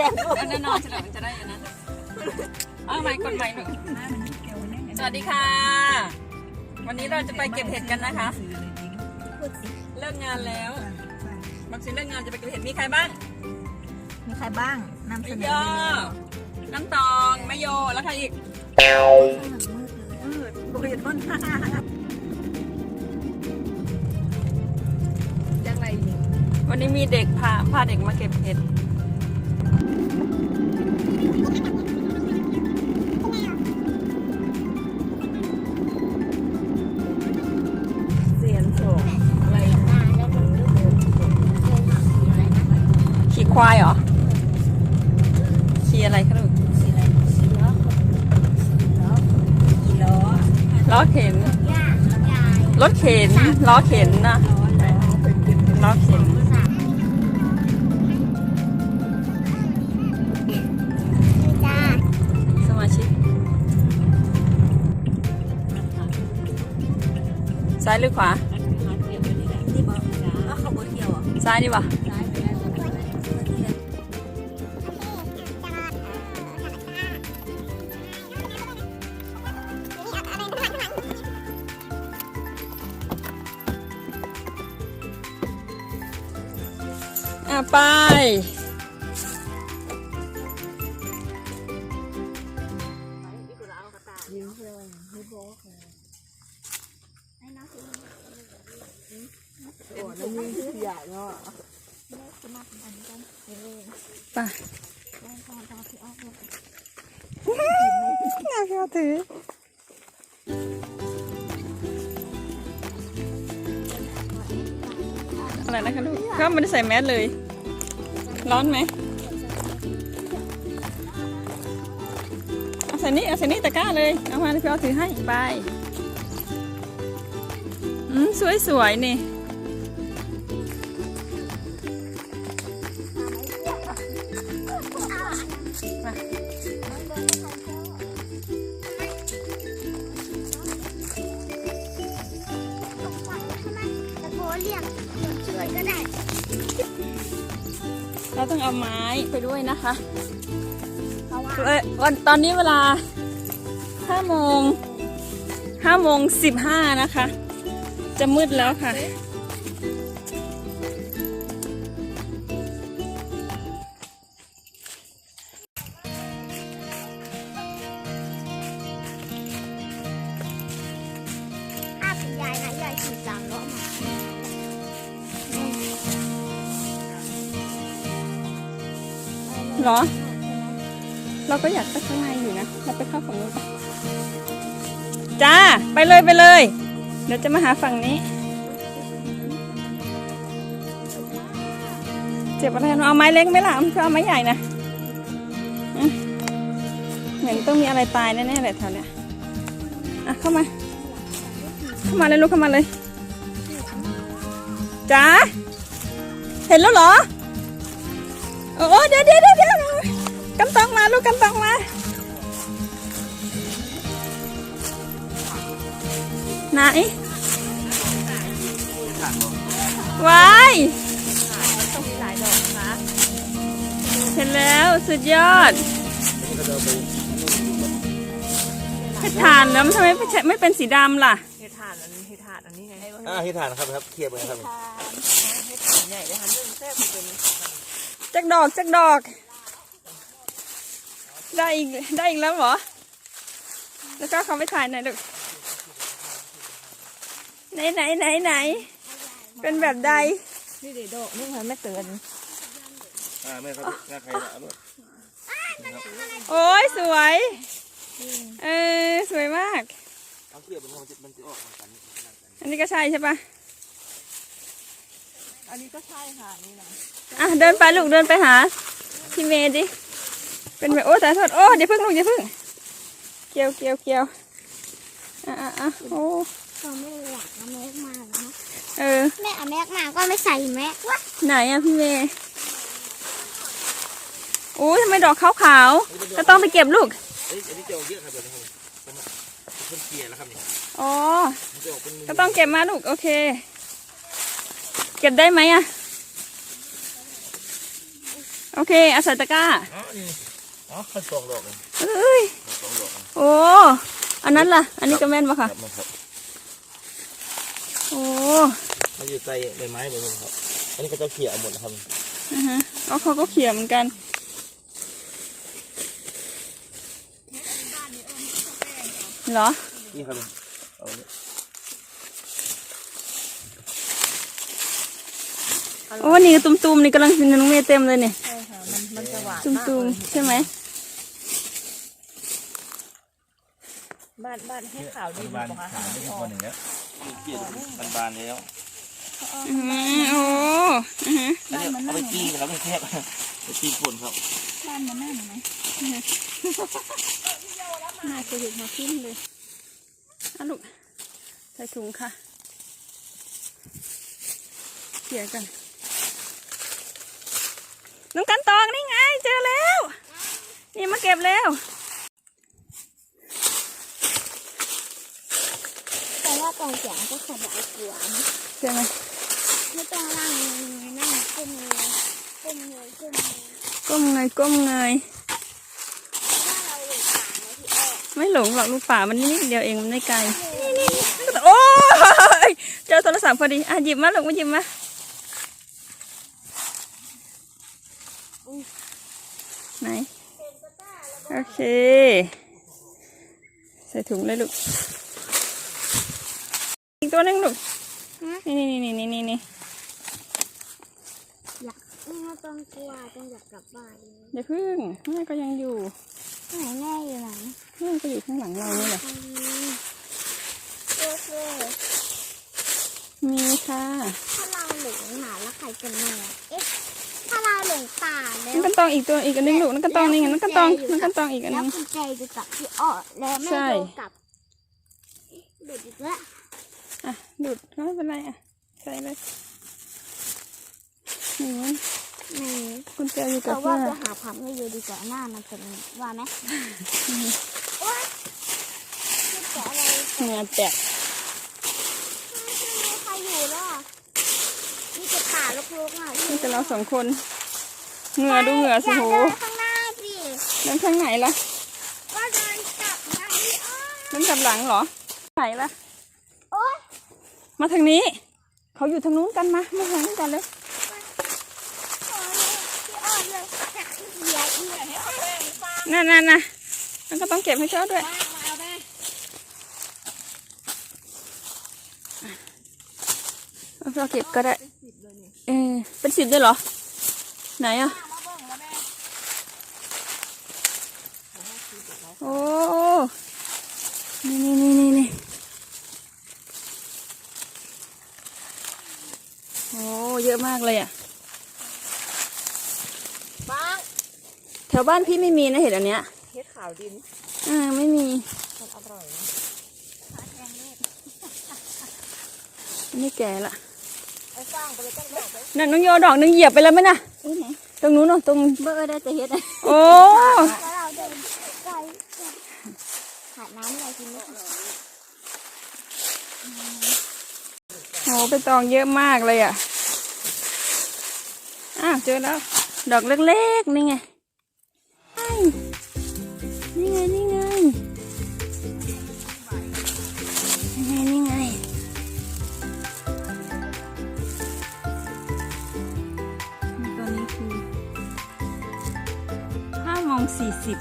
แต่งอันนั้นนอนเฉลิมมันจะได้อันนั้นเอาใหม่กดใหม่หนึ่งสวัสดีค่ะ วันนี้เราจะไปเก็บเห็ดกันนะคะพูดสิเลิกงานแล้วบางสินเลิกงานจะไปเก็บเห็ดมีใครบ้าง มีใครบ้างนำเสพี่นยออน้ำตองแม่โยแล้วใครอีกมืดบริเวณต้นจังไรนี่วันนี้มีเด็กพาพาเด็กมาเก็บเห็ด รถเข็นล้อเข็นนะล้อเข็นสมาชิกซ้ายหรือขวานี่บอกว่าเขาบเที่ยวอะซ้ายดีกว่าซ้ายไปแไปยิ้มเลยไม่บอกเลยโอ้แล้วยิ่งที่ใหญ่เนาะไปน่าเชื่อถืออะไรนะคะลูกข้าไม่ได้ใส่แมสเลย ร้อนไหมเอาใส่นี่เอาใส่นี่ตะกร้าเลย เอามาพี่เอาถือให้ไป อืมสวยๆนี่ เราต้องเอาไม้ไปด้วยนะคะเพราะว่าเอ้ยวันตอนนี้เวลาห้าโมงห้าโมงสิบห้านะคะ จะมืดแล้วค่ะถ้าคุณยายนะยายขี่สามล้อมา เหรอ เราก็อยากไปข้างในอยู่นะ เราไปเข้าฝั่งนู้นปจ้า ไปเลยไปเลย เดี๋ยวจะมาหาฝั่งนี้ เจ็บอะไรเราเอาไม้เล็กไหมล่ะมันเอาไม้ใหญ่นะเหมือนต้องมีอะไรตายแน่ๆเลยแถวเนี้ยอะเข้ามา เข้ามาเลยลูกเข้ามาเลยจ้าเห็นแล้วเหรอ โอ้เดี๋ยวเดี๋ยวเดี๋ยวเดี๋ยว กำตองมาลูกกำตองมาไหนวายเห็นแล้วสุดยอดเห็ดถ่านแล้วมันทำไมไม่ใช่ไม่เป็นสีดำล่ะเฮทานอันนี้เฮทานอันนี้ไงอ่าที่ทานครับครับเคลียร์ไปครับใหญ่เลยฮันนึ่งแซ่บเป็นจักดอกจักดอก ได้อีกได้อีกแล้วเหรอ แล้วก็เขาไปถ่ายหน่อยลูกไหนไหนไหนไหน เป็นแบบใดนี่เด็ดดอกนี่มันไม่เตือนอ่าไม่ครับหน้าใครนะลูกโอ้ยสวย เออสวยมากเอาเคลียร์ไปมันจะมันจะออกมากันอันนี้ก็ใช่ใช่ปะอันนี้ก็ใช่ค่ะนี่นะอะเดินไปลูกเดินไปหาพี่เมย์ดิ เป็นแบบโอ้แต่โทษโอ้เดี๋ยวพึ่งลูกเดี๋ยวพึ่ง เกี่ยวเกี่ยวเกี่ยวอะอะอะโอ้ก็ไม่อยากเอาแม็กมาแล้วนะเออแม่เอาแม็กมาก็ไม่ใส่แม็กวะไหนอะพี่เมย์โอ้ยทำไมดอกขาวๆก็ต้องไปเก็บลูกเอ้ยอันนี้จะออกเยอะครับเดี๋ยวนะครับเป็นเคลียร์แล้วครับนี่อ๋อมันจะออกเป็นก็ต้องเก็บมาลูกโอเค เก็บได้ไหมอะโอโอเคเอาใส่ตะกร้า อ๋อนี่อ๋อข้าวสองดอกเลยเอ้ยสองดอกนะโอ้อันนั้นล่ะ อันนี้ก็แม่นปะครัค่ะบมันครับโอ้มันอยู่ใต้ใบไม้ใบนี้ครับ อันนี้ก็จะเขี่ยหมดนะครับอือฮะเอาเขาก็เขี่ยเหมือนกันเหรอนี่ครับเอาเนี่ยโอ้นี่ก็ตุ้มๆนี่กำลังกินน้องเมย์เต็มเลยเนี่ยใช่ค่ะมันมันจะหวานตุ้มๆใช่ไหมานบ้านให้ขาวดีบานกว่าๆขาไม่ใช่คนหนึ่งแล้วเขี่ยบานๆแล้วอือโอ้อือฮะอันนี้เอาไปจี้นะครับไม่แคบไปจี้ฝุ่นครับบ้านมันน่าหนูไหมน่าจะเห็นมาขึ้นเลยอะลูกใส่ถุงค่ะเขี่ยกันน้องกันตองนี่ไงเจอแล้ว นี่มาเก็บแล้ว แต่ ว่าตอนเสียงก็ขยายหัวนะใช่ไหมไม่ต้องล่างเลยนั่งก้มเลยก้มเลยก้มเลยก้มเงยก้มเงยถ้าเราหลุดปาที่อ้อไม่หลงหรอกลูกป่ามันนิดเดียวเองมันไม่ไกลโอ้ยเจอโทรศัพท์พอดีอะหยิบมาลูกมาหยิบมาไหนโอเค ใส่ถุงเลยลูก ตัวหนึงลูกนี่นี่นี่นี่นี่นี่อยากไม่ต้องกลัวต้องอยากกลับบ้านเลยเดี๋ยวพึ่งแม่ก็ยังอยู่ไหนแม่อยู่ไหนแม่ก็อยู่ข้างหลังเรานี่แหละตรงนี้โอเคมีค่ะถ้าเราหลงหาแล้วใครจะแม่เอ๊ะถ้าเราหลงป่าแล้วนั่นกันตองอีกตัวอีกอันหนึงลูกนั่นกันตองนี่ไงนั่นกันตองนั่นกันตองอีกอันหแล้นึวงคุณใจจะกลับพี่อ้อแล้วแม่ใช่โดนกลับเด็ดอีกแล้ว อะดูดไม่เป็นไรอะ ใส่เลยนี่นี่กุญแจอยู่กัแต่บว่าเพื่อจะหาผักไม่อยู่ดีกว่าหน้ามันเป็นว่าไหมโอ๊ยไม่แกะอะไรเหงื่อแตกไม่มีใครอยู่แล้วอะมีแต่ป่ารกๆอะนี่แต่เราสองคนเหงื่อดูเหงื่อสิย่าโหเดินข้างหน้าสิเดินทางไหนล่ะก็เดินกลับมาพี่อ้อเดินกลับหลังเหรอไหนล่ะโอ๊ย มาทางนี้ เขาอยู่ทางนู้นกันมามาทางนู้นกันเลยพี่อ้อเหยียดเหยียดให้อ้อเลยนั่นนั่นนะมันก็ต้องเก็บให้เจ้าด้วยเอาเราเก็บก็ได้ เออเป็นสิบด้วยเหรอ ไหนอะ โอ้ นี่นี่นี่นี่นี่ โอ้เยอะมากเลยอะ บ้างแถวบ้านพี่ไม่มีนะเห็ดอันเนี้ยเฮ็ดขาวดินอ่าไม่มีมันอร่อยนะอันนี้แก่ละ ไอ้สร้างไปเลยต้องบอกไปนั่นน้องโยดอกหนึงเหยียบไปแล้วไหมน่ะ ตรงนู้นเนอะตรง เบอร์ได้จะเฮ็ดอะไรโอ้ แล้วเราเดินไกลขาดน้ำอะไรกินไม่ถึงโหไปตองเยอะมากเลยอะ อ้าวเจอแล้ว ดอกเล็กๆนี่ไง นี่ไง นี่ไง นี่ไง นี่ไง ตัวนี้คือห้าโมงสี่สิบ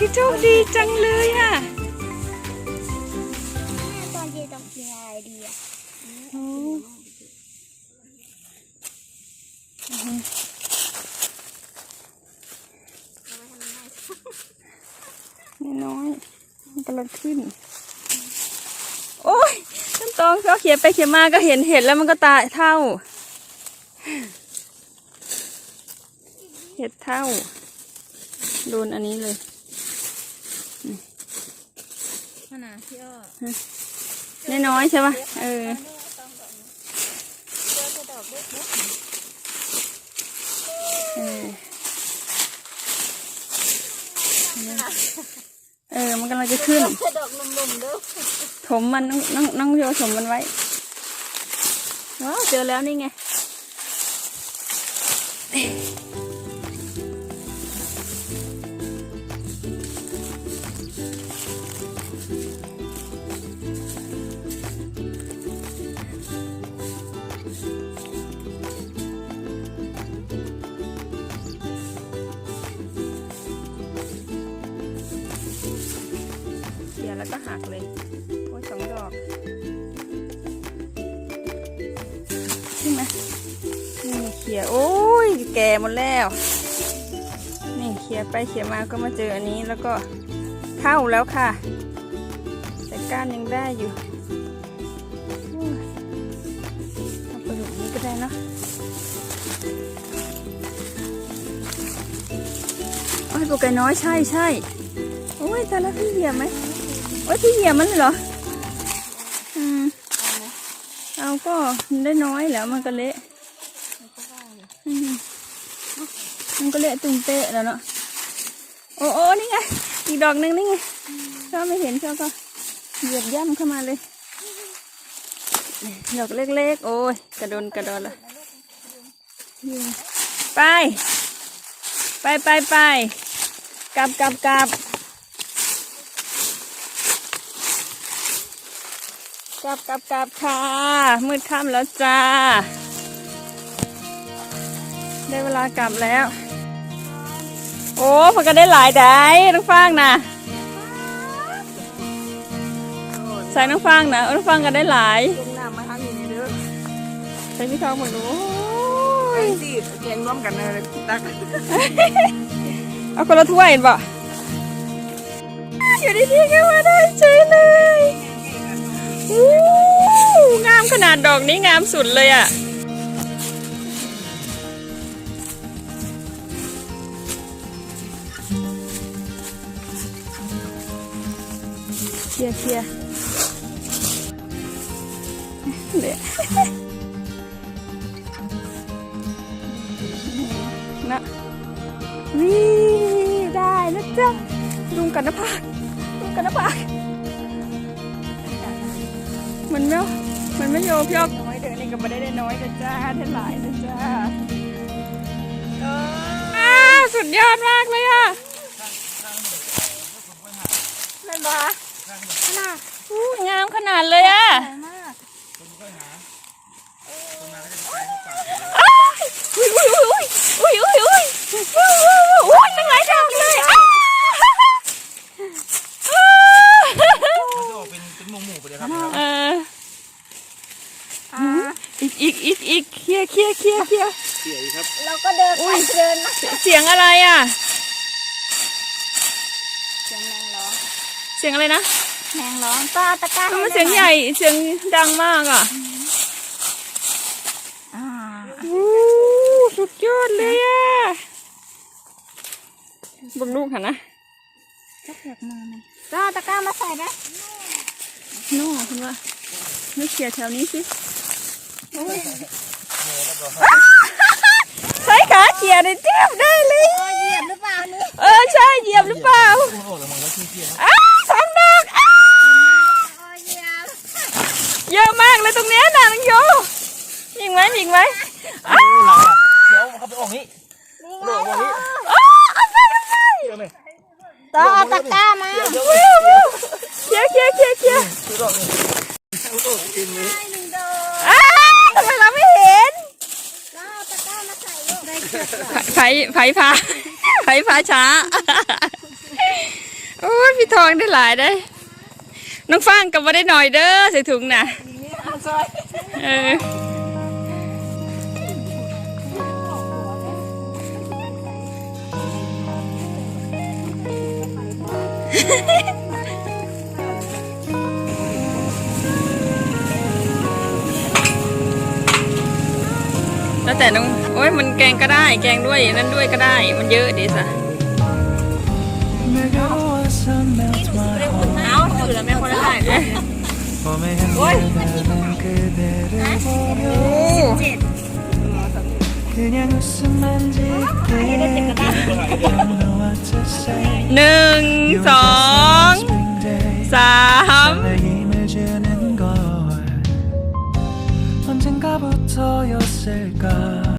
แม่โชคดีจังเลยอะตอนเย็นต้องกินอะไรดีอะน้อยมันกำลังขึ้น โอ้ยต้นตองเขาเขียนไปเขียนมาก็เห็นเห็นแล้วมันก็ตายเท่า เห็ดเท่า โดนอันนี้เลย ข นาดที่อ้อน้อยๆใช่ปะเออเจอแต่ดอกเล็กเออเออ มันกำลังจะขึ้นๆแต่ดอกนุ่มๆเด้อถมมันน้องน้องน้องโยถมมันไว้ว้าวเจอแล้วนี่ไง ก็หักเลย โอ้ยสองดอกใช่ไหมนี่เขี่ยโอ้ยแก่หมดแล้ว นี่เขี่ยไปเขี่ยมาก็มาเจออันนี้แล้วก็เข้าแล้วค่ะ แต่ก้านยังได้อยู่โอ้ยเอาไปหลุมนี้ก็ได้เนาะโอ้ยตัวไก่น้อยใช่ใช่โอ้ยแต่ละพี่เหยียบไหม โอ้ยพี่เหยียบมันเลยเหรอ อืม เอาก็ได้น้อยแล้วมันก็เละมันก็เละตึงเตะแล้วเนาะ โอ้โอ้นี่ไง อีกดอกหนึ่งนี่ไงชอบไม่เห็นชอบก็เหยียบย่ำเข้ามาเลย ดอกเล็กๆ โอ้ย กระโดนกระโดนละยิงไป ไปไปไปกลับกลับกลับ กลับกลับกลับค่ะ มืดค่ำแล้วจ้า ได้เวลากลับแล้ว โอ้พอก็ได้หลายได้น้องฟางนะใส่น้องฟางนะเออน้องฟางก็ได้หลายลงน้ำมาทำอยู่นี่เด้อใส่พี่ทองหมดดูไอ้สิแกงร่วมกันเลยตักเอาคนละถ้วยเห็นบ่อยู่ดีๆก็มาได้เฉยเลยอู้ งามขนาดดอกนี้งามสุดเลยอะเคลียร์เคลียร์เดี๋ยวนะวิได้นะจ๊ะลุงกันนะพากลุงกันนะพาก มันไม่มันไม่โยพี่ออกน้อยเดี๋ยวนี้ก็ไม่ได้ได้น้อยนะจ้าได้หลายนะจ้าอ้าสุดยอดมากเลยอะแม่นบ่น่ะอู้งามขนาดเลยอะ ยร์เคลียร์เคลียร์เคลียร์เสียอีกครับเราก็เดินไปเดินมาเสียงอะไรอะ เสียงแมงร้องเสียงอะไรนะแมงร้องก็ตะกร้าทำไมเสียงใหญ่เสียงดังมากอะอ่าอู้สุดยอดเลยอะเบังลูกค่ะนะจับแบบมือมันก็ตะกร้ามาใส่นะโน่คุณว่าไม่เคลียร์แถวนี้สิ โอ้ย ใช้ขาเขี่ยได้เจียบได้เลย เหยียบหรือเปล่านี่ เออใช่เหยียบหรือเปล่ามันออกแล้วมันก็ขี้เกียจอ้า พาไผ่พาช้า โอ้ยพี่ทองได้หลายได้ น้องฟางกับมาได้หน่อยเด้อใส่ถุงน่ะนี่เอาซอ งก็ได้ แกงด้วยนั้นด้วยก็ได้ มันเยอะดีสะเอาถือแล้วแม่คนละได้โอ้ยเจ็ด 그냥 웃음만 짓게 know what to say หนึ่งสองสาม내 힘을 주는 걸 언젠가부터였을까